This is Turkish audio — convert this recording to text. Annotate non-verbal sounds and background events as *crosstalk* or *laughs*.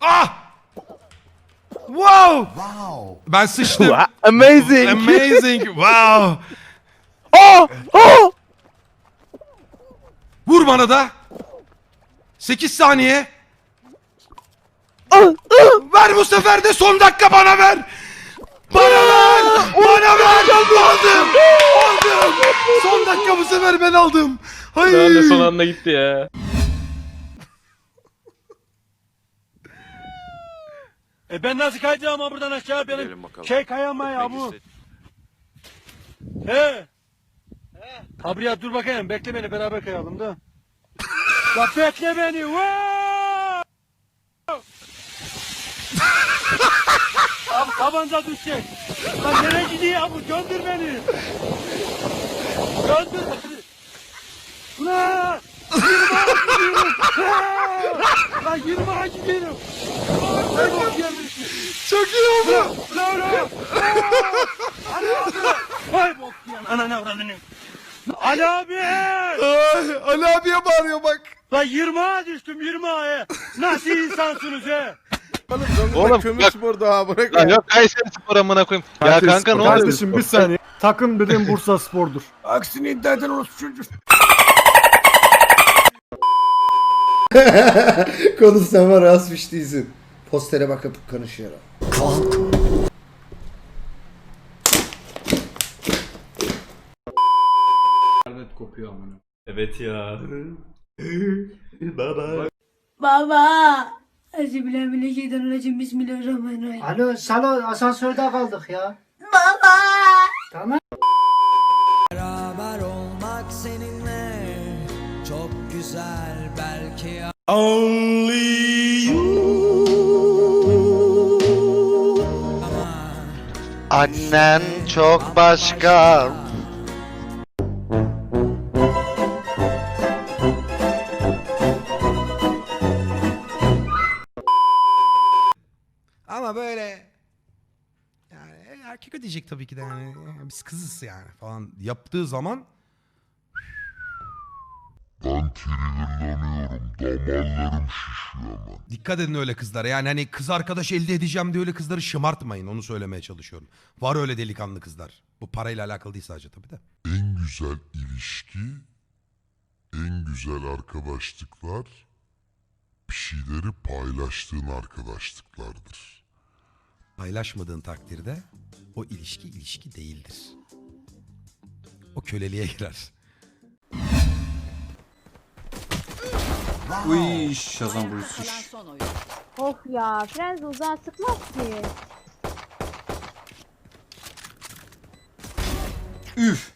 Ah! Wow! Wow. Ben sıçtım. Amazing. Amazing. Wow. Oh! Oh! Vur bana da. 8 saniye. Ah! Ah! Ver bu sefer de son dakika bana ver. Bana ver. Bana ver. Aldım. Aldım. Son dakika bu sefer ben aldım. Hayır. Ben de son anda gitti ya. E ben nasıl kayacağım ha buradan aşağı benim şey kayama ya bu. He. Abi ya dur bakayım bekle beni beraber kayalım da. Bak bekle beni. Abi tabanca düşecek. Lan nereye gidiyor bu? Döndür beni. Döndür beni. Ulan! Yirmi ağa gidiyorum. Lan yirmi ağa gidiyorum. Ay bak gelmiş. Çok iyi oldu. Abi! Vay bok yiyen ananı avradını. Ali abi! Ay, Ali abiye bağırıyor bak. Lan 20 ağa düştüm 20 ağa. Nasıl insansınız he? Oğlum, Oğlum kömür bak- spor daha bırak Lan ya. yok Kayseri spor amına koyayım. Ya Kayseri kanka Spor. ne oluyor? Kardeşim bir saniye. Takım dediğim Bursa Spor'dur. *laughs* Aksini iddia eden orası çocuk. Konuşsama rasmış değilsin. Postere bakıp konuşuyorum. Evet ya. Baba. Euzubillahimineşşeytanirracim. Bismillahirrahmanirrahim. Alo Salo asansörde kaldık ya. Baba. Tamam. Beraber olmak seninle çok güzel belki Annen çok başka. Ama böyle yani erkek ödeyecek tabii ki de yani. Yani Biz kızız yani falan yaptığı zaman Ben triggerlanıyorum. Damarlarım şişiyor hemen. dikkat edin öyle kızlara. Yani hani kız arkadaş elde edeceğim diye öyle kızları şımartmayın. Onu söylemeye çalışıyorum. Var öyle delikanlı kızlar. Bu parayla alakalı değil sadece tabii de. En güzel ilişki, en güzel arkadaşlıklar, bir şeyleri paylaştığın arkadaşlıklardır. Paylaşmadığın takdirde o ilişki ilişki değildir. O köleliğe girer. Uy Şazam Bruce. Oh ya. Frenz uzağa sıkmaz ki. Üf.